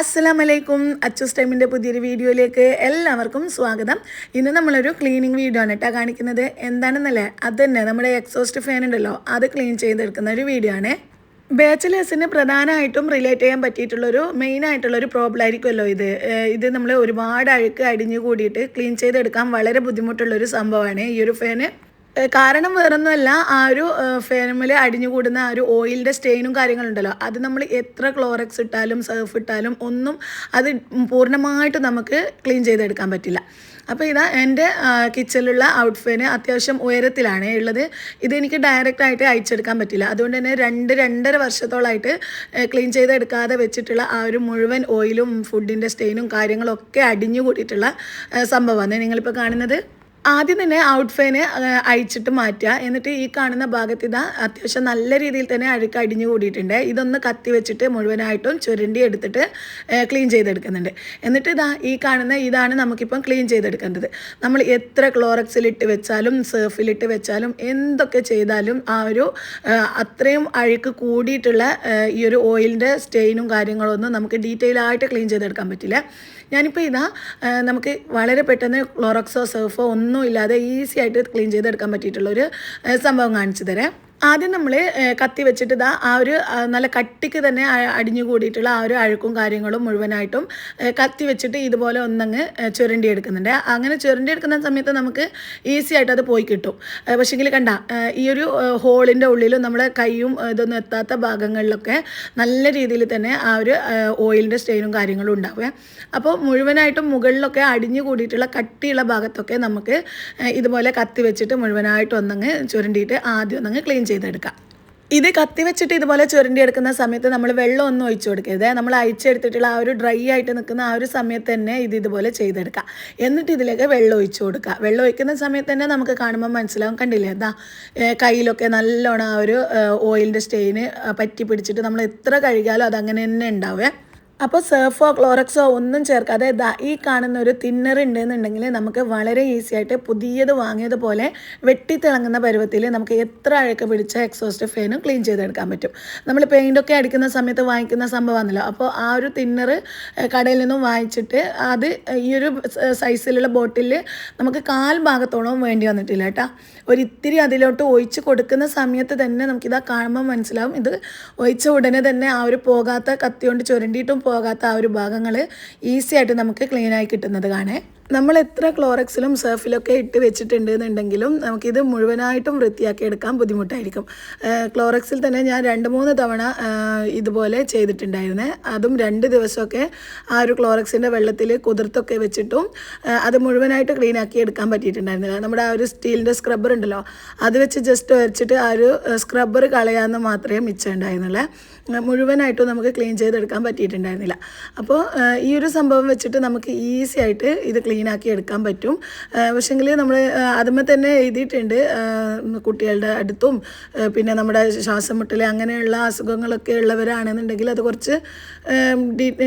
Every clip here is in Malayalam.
അസ്സലാമലൈക്കും. അച്ചൂസ് ടൈമിന്റെ പുതിയൊരു വീഡിയോയിലേക്ക് എല്ലാവർക്കും സ്വാഗതം. ഇന്ന് നമ്മളൊരു ക്ലീനിങ് വീഡിയോ ആണ് കേട്ടോ കാണിക്കുന്നത്. എന്താണെന്നല്ലേ? അത് തന്നെ നമ്മുടെ എക്സോസ്റ്റ് ഫാൻ ഉണ്ടല്ലോ. അത് ക്ലീൻ ചെയ്തെടുക്കുന്ന ഒരു വീഡിയോ ആണ്. ബാച്ചിലേഴ്സിന് പ്രധാനമായിട്ടും റിലേറ്റ് ചെയ്യാൻ പറ്റിയിട്ടുള്ളൊരു മെയിൻ ആയിട്ടുള്ളൊരു പ്രോബ്ലം ആയിരിക്കുമല്ലോ ഇത്. ഇത് നമ്മൾ ഒരുപാട് അഴുക്ക് അടിഞ്ഞു കൂടിയിട്ട് ക്ലീൻ ചെയ്തെടുക്കാൻ വളരെ ബുദ്ധിമുട്ടുള്ളൊരു സംഭവമാണ് ഈ ഒരു ഫാന് കാരണം വേറൊന്നുമല്ല ആ ഒരു ഫേനമിൽ അടിഞ്ഞുകൂടുന്ന ആ ഒരു ഓയിലിന്റെ സ്റ്റെയിനും കാര്യങ്ങളുണ്ടല്ലോ. അത് നമ്മൾ എത്ര ക്ലോറക്സ് ഇട്ടാലും സർഫ് ഇട്ടാലും ഒന്നും അത് പൂർണമായിട്ട് നമുക്ക് ക്ലീൻ ചെയ്തെടുക്കാൻ പറ്റില്ല. അപ്പോൾ ഇതാ എന്റെ കിച്ചണിലുള്ള ഔട്ട് ഫേന് അത്യാവശ്യം ഉയരത്തിലാണ് ഉള്ളത്. ഇതെനിക്ക് ഡയറക്റ്റ് ആയിട്ട് അയച്ചെടുക്കാൻ പറ്റില്ല. അതുകൊണ്ട് തന്നെ രണ്ട് രണ്ടര വർഷത്തോളമായിട്ട് ക്ലീൻ ചെയ്തെടുക്കാതെ വെച്ചിട്ടുള്ള ആ ഒരു മുഴുവൻ ഓയിലും ഫുഡിന്റെ സ്റ്റെയിനും കാര്യങ്ങളൊക്കെ അടിഞ്ഞുകൂടിയിട്ടുള്ള സംഭവമാണ്. നിങ്ങളിപ്പോൾ കാണുന്നത്? ആദ്യം തന്നെ ഔട്ട് ഫാന് അഴിച്ചിട്ട് മാറ്റുക. എന്നിട്ട് ഈ കാണുന്ന ഭാഗത്ത് ഇതാ അത്യാവശ്യം നല്ല രീതിയിൽ തന്നെ അഴുക്ക് അടിഞ്ഞു കൂടിയിട്ടുണ്ട്. ഇതൊന്ന് കത്തി വെച്ചിട്ട് മുഴുവനായിട്ടും ചുരണ്ടി എടുത്തിട്ട് ക്ലീൻ ചെയ്തെടുക്കുന്നുണ്ട്. എന്നിട്ട് ഇതാ ഈ കാണുന്ന ഇതാണ് നമുക്കിപ്പം ക്ലീൻ ചെയ്തെടുക്കേണ്ടത്. നമ്മൾ എത്ര ക്ലോറക്സിലിട്ട് വെച്ചാലും സർഫിലിട്ട് വെച്ചാലും എന്തൊക്കെ ചെയ്താലും ആ ഒരു അത്രയും അഴുക്ക് കൂടിയിട്ടുള്ള ഈ ഒരു ഓയിലിന്റെ സ്റ്റെയിനും കാര്യങ്ങളൊന്നും നമുക്ക് ഡീറ്റെയിൽ ആയിട്ട് ക്ലീൻ ചെയ്തെടുക്കാൻ പറ്റില്ല. ഞാനിപ്പോൾ ഇതാ നമുക്ക് വളരെ പെട്ടെന്ന് ക്ലോറോക്സോ സർഫോ ഒന്നും ഇല്ലാതെ ഈസി ആയിട്ട് ക്ലീൻ ചെയ്തെടുക്കാൻ പറ്റിയിട്ടുള്ളൊരു സംഭവം കാണിച്ചു തരാം. ആദ്യം നമ്മൾ കത്തി വെച്ചിട്ട് ഇതാ ആ ഒരു നല്ല കട്ടിക്ക് തന്നെ അടിഞ്ഞു കൂടിയിട്ടുള്ള ആ ഒരു അഴുക്കും കാര്യങ്ങളും മുഴുവനായിട്ടും കത്തി വെച്ചിട്ട് ഇതുപോലെ ഒന്നങ്ങ് ചുരണ്ടി എടുക്കുന്നുണ്ട് അങ്ങനെ ചുരണ്ടി എടുക്കുന്ന സമയത്ത് നമുക്ക് ഈസി ആയിട്ട് അത് പോയി കിട്ടും. പക്ഷേങ്കിൽ കണ്ട ഈ ഒരു ഹോളിന്റെ ഉള്ളിലും നമ്മുടെ കൈയും ഇതൊന്നും എത്താത്ത ഭാഗങ്ങളിലൊക്കെ നല്ല രീതിയിൽ തന്നെ ആ ഒരു ഓയിലിന്റെ സ്റ്റെയിനും കാര്യങ്ങളും ഉണ്ടാവുക. അപ്പോൾ മുഴുവനായിട്ടും മുകളിലൊക്കെ അടിഞ്ഞു കൂടിയിട്ടുള്ള കട്ടിയുള്ള ഭാഗത്തൊക്കെ നമുക്ക് ഇതുപോലെ കത്തി വെച്ചിട്ട് മുഴുവനായിട്ട് ഒന്നങ്ങ് ചുരണ്ടിയിട്ട് ആദ്യം ഒന്നങ്ങ് ക്ലീൻ ചെയ്തെടുക്കാം. ഇത് കത്തി വെച്ചിട്ട് ഇതുപോലെ ചുരണ്ടി എടുക്കുന്ന സമയത്ത് നമ്മൾ വെള്ളം ഒന്നും ഒഴിച്ചു കൊടുക്കരുത്. നമ്മൾ അയച്ചെടുത്തിട്ടുള്ള ആ ഒരു ഡ്രൈ ആയിട്ട് നിൽക്കുന്ന ആ ഒരു സമയത്ത് തന്നെ ഇത് ഇതുപോലെ ചെയ്തെടുക്കുക എന്നിട്ട് ഇതിലേക്ക് വെള്ളം ഒഴിച്ചു കൊടുക്കുക. വെള്ളം ഒഴിക്കുന്ന സമയത്ത് തന്നെ നമുക്ക് കാണുമ്പോൾ മനസ്സിലാവും കണ്ടില്ലേ? എന്താ കയ്യിലൊക്കെ നല്ലോണം ആ ഒരു ഓയിലിന്റെ സ്റ്റെയിന് പറ്റി പിടിച്ചിട്ട് നമ്മൾ എത്ര കഴുകിയാലും അതങ്ങനെ തന്നെ ഉണ്ടാവേ അപ്പോൾ സെർഫോ ക്ലോറക്സോ ഒന്നും ചേർക്കാതെ ദാ ഈ കാണുന്ന ഒരു തിന്നർ ഉണ്ടെന്നുണ്ടെങ്കിൽ നമുക്ക് വളരെ ഈസി ആയിട്ട് പുതിയത് വാങ്ങിയതുപോലെ വെട്ടിത്തിളങ്ങുന്ന പരുവത്തിൽ നമുക്ക് എത്ര അഴുക്ക് പിടിച്ച എക്സോസ്റ്റ് ഫാനും ക്ലീൻ ചെയ്തെടുക്കാൻ പറ്റും. നമ്മൾ പെയിന്റൊക്കെ അടിക്കുന്ന സമയത്ത് വാങ്ങിക്കുന്ന സംഭവമാണല്ലോ അപ്പോൾ ആ ഒരു തിന്നർ കടയിൽ നിന്നും വാങ്ങിച്ചിട്ട് അത് ഈ ഒരു സൈസിലുള്ള ബോട്ടിൽ നമുക്ക് കാൽ ഭാഗത്തോളം വേണ്ടി വന്നിട്ടില്ല കേട്ടോ. ഒരിത്തിരി അതിലോട്ട് ഒഴിച്ച് കൊടുക്കുന്ന സമയത്ത് തന്നെ നമുക്കിതാ കാണുമ്പോൾ മനസ്സിലാവും. ഇത് ഒഴിച്ച ഉടനെ തന്നെ ആ ഒരു പോകാത്ത കത്തിയോണ്ട് ചുരണ്ടിയിട്ടും പോകാത്ത ആ ഒരു ഭാഗങ്ങൾ ഈസി ആയിട്ട് നമുക്ക് ക്ലീനായി കിട്ടുന്നത് കാണേ. നമ്മൾ എത്ര ക്ലോറക്സിലും സർഫിലൊക്കെ ഇട്ട് വെച്ചിട്ടുണ്ട് എന്നുണ്ടെങ്കിലും നമുക്കിത് മുഴുവനായിട്ടും വൃത്തിയാക്കി എടുക്കാൻ ബുദ്ധിമുട്ടായിരിക്കും ക്ലോറക്സിൽ തന്നെ ഞാൻ രണ്ട് മൂന്ന് തവണ ഇതുപോലെ ചെയ്തിട്ടുണ്ടായിരുന്നേ. അതും രണ്ട് ദിവസമൊക്കെ ആ ഒരു ക്ലോറക്സിന്റെ വെള്ളത്തിൽ കുതിർത്തൊക്കെ വെച്ചിട്ടും അത് മുഴുവനായിട്ട് ക്ലീൻ ആക്കി എടുക്കാൻ പറ്റിയിട്ടുണ്ടായിരുന്നില്ല. നമ്മുടെ ആ ഒരു സ്റ്റീലിന്റെ സ്ക്രബ്ബർ ഉണ്ടല്ലോ അത് വെച്ച് ജസ്റ്റ് വരച്ചിട്ട് ആ ഒരു സ്ക്രബ്ബർ കളയാമെന്ന് മാത്രമേ മിച്ചം ഉണ്ടായിരുന്നുള്ളൂ മുഴുവനായിട്ടും നമുക്ക് ക്ലീൻ ചെയ്തെടുക്കാൻ പറ്റിയിട്ടുണ്ടായിരുന്നില്ല. അപ്പോൾ ഈ ഒരു സംഭവം വെച്ചിട്ട് നമുക്ക് ഈസി ആയിട്ട് ഇത് ക്ലീൻ ആക്കി എടുക്കാൻ പറ്റും. പക്ഷേങ്കിൽ നമ്മൾ അതുമ്പോൾ തന്നെ എഴുതിയിട്ടുണ്ട്. കുട്ടികളുടെ അടുത്തും പിന്നെ നമ്മുടെ ശ്വാസം മുട്ടൽ അങ്ങനെയുള്ള അസുഖങ്ങളൊക്കെ ഉള്ളവരാണെന്നുണ്ടെങ്കിൽ അത് കുറച്ച്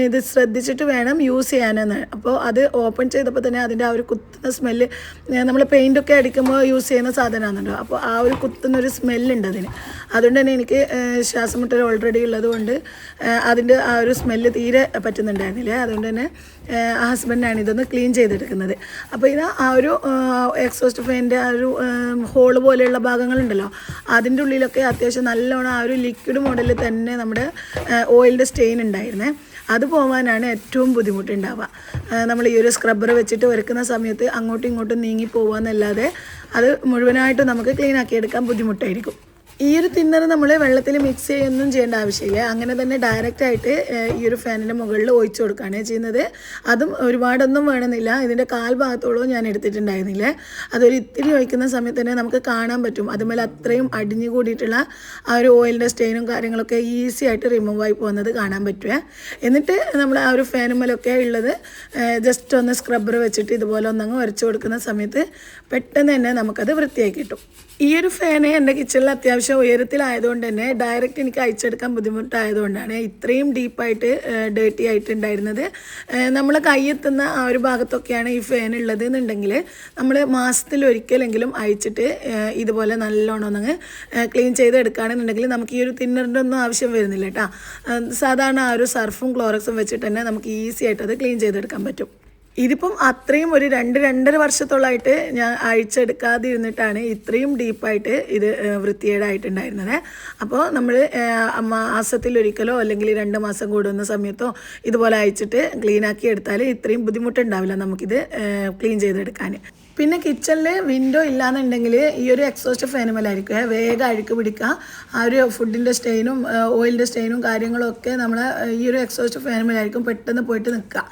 ഇത് ശ്രദ്ധിച്ചിട്ട് വേണം യൂസ് ചെയ്യാനെന്ന്. അപ്പോൾ അത് ഓപ്പൺ ചെയ്തപ്പോൾ തന്നെ അതിന്റെ ആ ഒരു കുത്തുന്ന സ്മെല്ല് നമ്മൾ പെയിന്റൊക്കെ അടിക്കുമ്പോൾ യൂസ് ചെയ്യുന്ന സാധനമാണല്ലോ അപ്പോൾ ആ ഒരു കുത്തുന്ന ഒരു സ്മെല്ലുണ്ട് അതിന്. അതുകൊണ്ട് തന്നെ എനിക്ക് ശ്വാസം മുട്ടൽ ഓൾറെഡി ഉള്ളതുകൊണ്ട് അതിന്റെ ആ ഒരു സ്മെല്ല് തീരെ പറ്റുന്നുണ്ടായിരുന്നില്ല. അതുകൊണ്ട് തന്നെ ഹസ്ബൻഡാണ് ഇതൊന്ന് ക്ലീൻ ചെയ്തെടുക്കുന്നത്. അപ്പോൾ ഇത് ആ ഒരു എക്സോസ്റ്റ് ഫാനിന്റെ ആ ഒരു ഹോൾ പോലെയുള്ള ഭാഗങ്ങളുണ്ടല്ലോ അതിന്റെ ഉള്ളിലൊക്കെ അത്യാവശ്യം നല്ലോണം ആ ഒരു ലിക്വിഡ് മോഡലിൽ തന്നെ നമ്മുടെ ഓയിലിന്റെ സ്റ്റെയിൻ ഉണ്ടായിരുന്നേ. അത് പോകാനാണ് ഏറ്റവും ബുദ്ധിമുട്ടുണ്ടാവുക. നമ്മൾ ഈ ഒരു സ്ക്രബ്ബർ വെച്ചിട്ട് വരക്കുന്ന സമയത്ത് അങ്ങോട്ടും ഇങ്ങോട്ടും നീങ്ങി പോകാമെന്നല്ലാതെ അത് മുഴുവനായിട്ടും നമുക്ക് ക്ലീൻ ആക്കി എടുക്കാൻ ബുദ്ധിമുട്ടായിരിക്കും. ഈ ഒരു തിന്നർ നമ്മൾ വെള്ളത്തിൽ മിക്സ് ചെയ്യൊന്നും ചെയ്യേണ്ട ആവശ്യമില്ല. അങ്ങനെ തന്നെ ഡയറക്റ്റ് ആയിട്ട് ഏഹ്, ഈ ഒരു ഫാനിന്റെ മുകളിൽ ഒഴിച്ചു കൊടുക്കുകയാണ് ചെയ്യുന്നത്. അതും ഒരുപാടൊന്നും വേണമെന്നില്ല. ഇതിന്റെ കാൽ ഭാഗത്തോളവും ഞാൻ എടുത്തിട്ടുണ്ടായിരുന്നില്ല. അതൊരു ഇത്തിരി ഒഴിക്കുന്ന സമയത്ത് തന്നെ നമുക്ക് കാണാൻ പറ്റും. അതുപോലെ അത്രയും അടിഞ്ഞു കൂടിയിട്ടുള്ള ആ ഒരു ഓയിലിന്റെ സ്റ്റെയിനും കാര്യങ്ങളൊക്കെ ഈസി ആയിട്ട് റിമൂവ് ആയി പോകുന്നത് കാണാൻ പറ്റുമേ എന്നിട്ട് നമ്മൾ ആ ഒരു ഫാനുമലൊക്കെ ഉള്ളത് ജസ്റ്റ് ഒന്ന് സ്ക്രബ്ബർ വെച്ചിട്ട് ഇതുപോലെ ഒന്നങ്ങ് ഉരച്ചു കൊടുക്കുന്ന സമയത്ത് പെട്ടെന്ന് തന്നെ നമുക്കത് വൃത്തിയാക്കി കിട്ടും. ഈ ഒരു ഫാന് എന്റെ കിച്ചണിൽ അത്യാവശ്യം അത്യാവശ്യം ഉയരത്തിലായതുകൊണ്ട് തന്നെ ഡയറക്റ്റ് എനിക്ക് അയച്ചെടുക്കാൻ ബുദ്ധിമുട്ടായതുകൊണ്ടാണ് ഇത്രയും ഡീപ്പായിട്ട് ഡേർട്ടി ആയിട്ടുണ്ടായിരുന്നത്. നമ്മൾ കയ്യെത്തുന്ന ആ ഒരു ഭാഗത്തൊക്കെയാണ് ഈ ഫാൻ ഉള്ളത് എന്നുണ്ടെങ്കിൽ നമ്മൾ മാസത്തിൽ ഒരിക്കലെങ്കിലും അയച്ചിട്ട് ഇതുപോലെ നല്ലോണം ഒന്ന് ക്ലീൻ ചെയ്ത് എടുക്കുകയാണെന്നുണ്ടെങ്കിൽ നമുക്ക് ഈ ഒരു തിന്നറിന്റെ ഒന്നും ആവശ്യം വരുന്നില്ല കേട്ടോ. സാധാരണ ആ ഒരു സർഫും ക്ലോറക്സും വെച്ചിട്ട് തന്നെ നമുക്ക് ഈസി ആയിട്ട് അത് ക്ലീൻ ചെയ്തെടുക്കാൻ പറ്റും. ഇതിപ്പം അത്രയും ഒരു രണ്ട് രണ്ടര വർഷത്തോളമായിട്ട് ഞാൻ അഴിച്ചെടുക്കാതെ ഇരുന്നിട്ടാണ് ഇത്രയും ഡീപ്പായിട്ട് ഇത് വൃത്തികേടായിട്ടുണ്ടായിരുന്നത്. അപ്പോൾ നമ്മൾ മാസത്തിൽ ഒരിക്കലോ അല്ലെങ്കിൽ രണ്ട് മാസം കൂടുന്ന സമയത്തോ ഇതുപോലെ അയച്ചിട്ട് ക്ലീൻ ആക്കി എടുത്താൽ ഇത്രയും ബുദ്ധിമുട്ടുണ്ടാവില്ല നമുക്കിത് ക്ലീൻ ചെയ്തെടുക്കാൻ പിന്നെ കിച്ചണിൽ വിൻഡോ ഇല്ലാന്നുണ്ടെങ്കിൽ ഈ ഒരു എക്സോസ്റ്റ് ഫാനുമലായിരിക്കും വേഗം അഴുക്ക് പിടിക്കുക. ആ ഒരു ഫുഡിന്റെ സ്റ്റെയിനും ഓയിലിന്റെ സ്റ്റെയിനും കാര്യങ്ങളൊക്കെ നമ്മൾ ഈ ഒരു എക്സോസ്റ്റ് ഫാനുമലായിരിക്കും പെട്ടെന്ന് പോയിട്ട് നിൽക്കുക.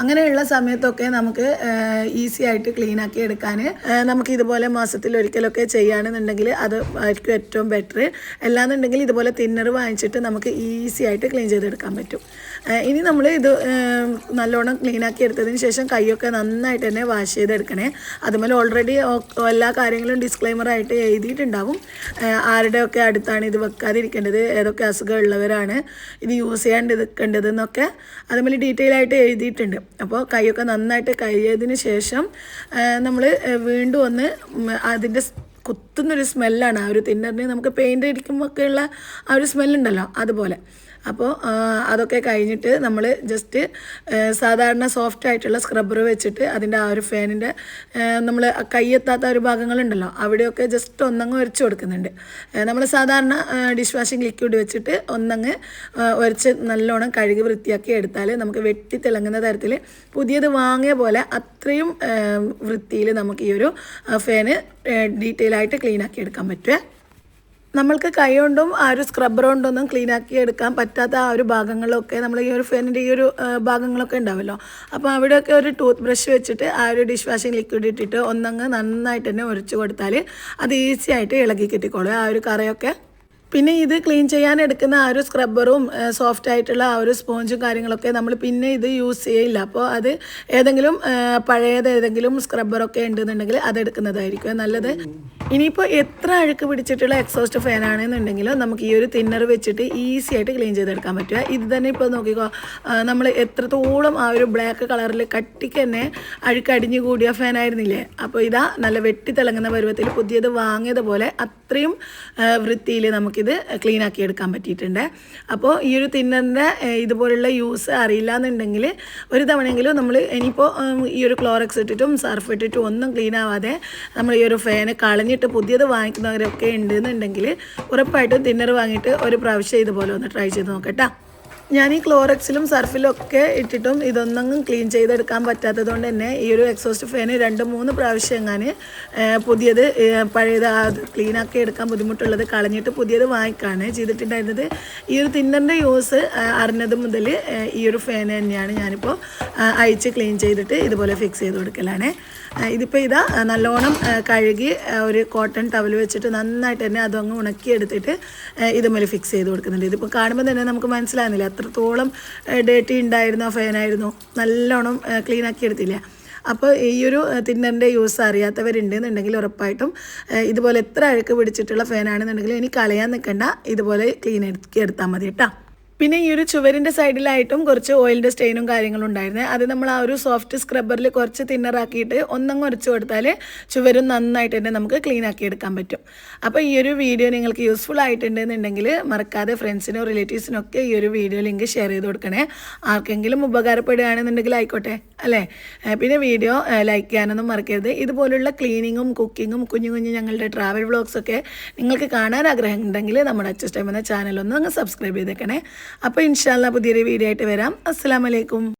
അങ്ങനെയുള്ള സമയത്തൊക്കെ നമുക്ക് ഈസി ആയിട്ട് ക്ലീൻ ആക്കി എടുക്കാൻ നമുക്ക് ഇതുപോലെ മാസത്തിൽ ഒരിക്കലൊക്കെ ചെയ്യുകയാണെന്നുണ്ടെങ്കിൽ അത് ആയിരിക്കും ഏറ്റവും ബെറ്റർ അല്ലാന്നുണ്ടെങ്കിൽ ഇതുപോലെ തിന്നർ വാങ്ങിച്ചിട്ട് നമുക്ക് ഈസി ആയിട്ട് ക്ലീൻ ചെയ്തെടുക്കാൻ പറ്റും. ഇനി നമ്മൾ ഇത് നല്ലോണം ക്ലീൻ ആക്കി എടുത്തതിന് ശേഷം കൈയൊക്കെ നന്നായിട്ട് തന്നെ വാഷ് ചെയ്തെടുക്കണേ. അതുപോലെ ഓൾറെഡി എല്ലാ കാര്യങ്ങളും ഡിസ്ക്ലൈമറായിട്ട് എഴുതിയിട്ടുണ്ടാവും. ആരുടെയൊക്കെ അടുത്താണ് ഇത് വെക്കാതിരിക്കേണ്ടത് ഏതൊക്കെ അസുഖമുള്ളവരാണ് ഇത് യൂസ് ചെയ്യാണ്ടിരിക്കേണ്ടത് എന്നൊക്കെ അതുപോലെ ഡീറ്റെയിൽ ആയിട്ട് എഴുതിയിട്ടുണ്ട്. അപ്പോൾ കൈയൊക്കെ നന്നായിട്ട് കഴുകിയതിന് ശേഷം നമ്മൾ വീണ്ടും ഒന്ന് അതിന്റെ കുത്തുന്നൊരു സ്മെല്ലാണ് ആ ഒരു തിന്നറിന് നമുക്ക് പെയിന്റ് അടിക്കുമ്പോൾ ഉള്ള ആ ഒരു സ്മെല്ലുണ്ടല്ലോ അതുപോലെ. അപ്പോൾ അതൊക്കെ കഴിഞ്ഞിട്ട് നമ്മൾ ജസ്റ്റ് സാധാരണ സോഫ്റ്റ് ആയിട്ടുള്ള സ്ക്രബ്ബർ വെച്ചിട്ട് അതിന്റെ ആ ഒരു ഫാനിന്റെ നമ്മൾ കൈയെത്താത്ത ഒരു ഭാഗങ്ങളുണ്ടല്ലോ അവിടെയൊക്കെ ജസ്റ്റ് ഒന്നങ്ങ് ഒരച്ച് കൊടുക്കുന്നുണ്ട്. നമ്മൾ സാധാരണ ഡിഷ് വാഷിംഗ് ലിക്വിഡ് വെച്ചിട്ട് ഒന്നങ്ങ് ഒരച്ച് നല്ലോണം കഴുകി വൃത്തിയാക്കി എടുത്താൽ നമുക്ക് വെട്ടി തിളങ്ങുന്ന തരത്തിൽ പുതിയത് വാങ്ങിയ പോലെ അത്രയും വൃത്തിയിൽ നമുക്ക് ഈ ഒരു ഫാന് ഡീറ്റെയിൽ ആയിട്ട് ക്ലീൻ ആക്കി എടുക്കാൻ പറ്റുമേ നമ്മൾക്ക് കൈ കൊണ്ടും ആ ഒരു സ്ക്രബ്ബർ കൊണ്ടൊന്നും ക്ലീൻ ആക്കി എടുക്കാൻ പറ്റാത്ത ആ ഒരു ഭാഗങ്ങളൊക്കെ നമ്മൾ ഈ ഒരു ഫാനിന്റെ ഈ ഒരു ഭാഗങ്ങളൊക്കെ ഉണ്ടാവുമല്ലോ അപ്പോൾ അവിടെയൊക്കെ ഒരു ടൂത്ത് ബ്രഷ് വെച്ചിട്ട് ആ ഒരു ഡിഷ് വാഷിംഗ് ലിക്വിഡ് ഇട്ടിട്ട് ഒന്നങ്ങ് നന്നായിട്ട് തന്നെ ഉരച്ച് കൊടുത്താൽ അത് ഈസി ആയിട്ട് ഇളകി കിട്ടിക്കോളും. ആ ഒരു കറയൊക്കെ പിന്നെ ഇത് ക്ലീൻ ചെയ്യാൻ എടുക്കുന്ന ആ ഒരു സ്ക്രബ്ബറും സോഫ്റ്റ് ആയിട്ടുള്ള ആ ഒരു സ്പോഞ്ചും കാര്യങ്ങളൊക്കെ നമ്മൾ പിന്നെ ഇത് യൂസ് ചെയ്യില്ല. അപ്പോൾ അത് ഏതെങ്കിലും പഴയത് ഏതെങ്കിലും സ്ക്രബ്ബറൊക്കെ ഉണ്ടെന്നുണ്ടെങ്കിൽ അതെടുക്കുന്നതായിരിക്കും നല്ലത്. ഇനിയിപ്പോൾ എത്ര അഴുക്ക് പിടിച്ചിട്ടുള്ള എക്സോസ്റ്റ് ഫാൻ ആണെന്നുണ്ടെങ്കിലും നമുക്ക് ഈ ഒരു തിന്നർ വെച്ചിട്ട് ഈസി ആയിട്ട് ക്ലീൻ ചെയ്തെടുക്കാൻ പറ്റുക. ഇത് തന്നെ ഇപ്പോൾ നോക്കിക്കോ നമ്മൾ എത്രത്തോളം ആ ഒരു ബ്ലാക്ക് കളറിൽ കട്ടിക്ക് തന്നെ അഴുക്ക് അടിഞ്ഞു കൂടിയ ഫാൻ ആയിരുന്നില്ലേ? അപ്പോൾ ഇതാ നല്ല വെട്ടി തിളങ്ങുന്ന പരുവത്തിൽ പുതിയത് വാങ്ങിയതുപോലെ അത്രയും വൃത്തിയിൽ നമുക്കിത് ക്ലീൻ ആക്കി എടുക്കാൻ പറ്റിയിട്ടുണ്ട്. അപ്പോൾ ഈ ഒരു തിന്നറിന്റെ ഇതുപോലുള്ള യൂസ് അറിയില്ല എന്നുണ്ടെങ്കിൽ ഒരു തവണയെങ്കിലും നമ്മൾ ഇനിയിപ്പോൾ ഈ ഒരു ക്ലോറക്സ് ഇട്ടിട്ടും സർഫ് ഇട്ടിട്ടും ഒന്നും ക്ലീൻ ആവാതെ നമ്മൾ ഈ ഒരു ഫാന് കളഞ്ഞിട്ട് പുതിയത് വാങ്ങിക്കുന്നവരൊക്കെ ഉണ്ട് എന്നുണ്ടെങ്കിൽ ഉറപ്പായിട്ടും തിന്നർ വാങ്ങിയിട്ട് ഒരു പ്രാവശ്യം ഇതുപോലെ ഒന്ന് ട്രൈ ചെയ്ത് നോക്കട്ടാ ഞാൻ ഈ ക്ലോറക്സിലും സർഫിലും ഒക്കെ ഇട്ടിട്ടും ഇതൊന്നും ക്ലീൻ ചെയ്തെടുക്കാൻ പറ്റാത്തത് കൊണ്ട് തന്നെ ഈ ഒരു എക്സോസ്റ്റ് ഫാന് രണ്ട് മൂന്ന് പ്രാവശ്യം എങ്ങാൻ പുതിയത് പഴയത് ആക്കി എടുക്കാൻ ബുദ്ധിമുട്ടുള്ളത് കളഞ്ഞിട്ട് പുതിയത് വാങ്ങിക്കാണ് ചെയ്തിട്ടുണ്ടായിരുന്നത്. ഈ ഒരു തിന്നറിന്റെ യൂസ് അറിഞ്ഞത് മുതൽ ഈ ഒരു ഫാൻ തന്നെയാണ് ഞാനിപ്പോൾ അയച്ച് ക്ലീൻ ചെയ്തിട്ട് ഇതുപോലെ ഫിക്സ് ചെയ്ത് കൊടുക്കലാണ്. ഇതിപ്പോൾ ഇതാ നല്ലോണം കഴുകി ഒരു കോട്ടൺ ടവൽ വെച്ചിട്ട് നന്നായിട്ട് തന്നെ അതങ്ങ് ഉണക്കിയെടുത്തിട്ട് ഇതുമേൽ ഫിക്സ് ചെയ്ത് കൊടുക്കുന്നുണ്ട്. ഇതിപ്പോൾ കാണുമ്പോൾ തന്നെ നമുക്ക് മനസ്സിലാകുന്നില്ല എത്രത്തോളം ഡേറ്റി ഉണ്ടായിരുന്ന ഫാനായിരുന്നു നല്ലോണം ക്ലീൻ ആക്കി എടുത്തില്ല. അപ്പോൾ ഈ ഒരു തിന്നറിന്റെ യൂസ് അറിയാത്തവരുണ്ടെന്നുണ്ടെങ്കിൽ ഉറപ്പായിട്ടും ഇതുപോലെ എത്ര അഴുക്ക് പിടിച്ചിട്ടുള്ള ഫാനാണെന്നുണ്ടെങ്കിൽ ഇനി കളയാൻ നിൽക്കണ്ട ഇതുപോലെ ക്ലീൻ എടുത്താൽ മതി കേട്ടോ. പിന്നെ ഈ ഒരു ചുവരിന്റെ സൈഡിലായിട്ടും കുറച്ച് ഓയിലിന്റെ സ്റ്റെയിനും കാര്യങ്ങളും ഉണ്ടായിരുന്നു. അത് നമ്മൾ ആ ഒരു സോഫ്റ്റ് സ്ക്രബ്ബറിൽ കുറച്ച് തിന്നറാക്കിയിട്ട് ഒന്നങ്ങ് ഉരച്ച് കൊടുത്താൽ ചുവരും നന്നായിട്ട് തന്നെ നമുക്ക് ക്ലീൻ ആക്കി എടുക്കാൻ പറ്റും. അപ്പോൾ ഈ ഒരു വീഡിയോ നിങ്ങൾക്ക് യൂസ്ഫുൾ ആയിട്ടുണ്ടെന്നുണ്ടെങ്കിൽ മറക്കാതെ ഫ്രണ്ട്സിനോ റിലേറ്റീവ്സിനോ ഒക്കെ ഈ ഒരു വീഡിയോ ലിങ്ക് ഷെയർ ചെയ്ത് കൊടുക്കണേ. ആർക്കെങ്കിലും ഉപകാരപ്പെടുകയാണെന്നുണ്ടെങ്കിൽ ആയിക്കോട്ടെ അല്ലേ? പിന്നെ വീഡിയോ ലൈക്ക് ചെയ്യാനൊന്നും മറക്കരുത്. ഇതുപോലുള്ള ക്ലീനിങ്ങും കുക്കിങ്ങും കുഞ്ഞു കുഞ്ഞു ഞങ്ങളുടെ ട്രാവൽ വ്ളോഗ്സൊക്കെ നിങ്ങൾക്ക് കാണാൻ ആഗ്രഹം ഉണ്ടെങ്കിൽ നമ്മുടെ അച്ചസ് ടൈം എന്ന ചാനൽ ഒന്ന് അങ്ങ് സബ്സ്ക്രൈബ് ചെയ്തേക്കണേ. അപ്പോൾ ഇൻഷാല്ല പുതിയൊരു വീഡിയോ ആയിട്ട് വരാം. അസ്സാം വലൈക്കും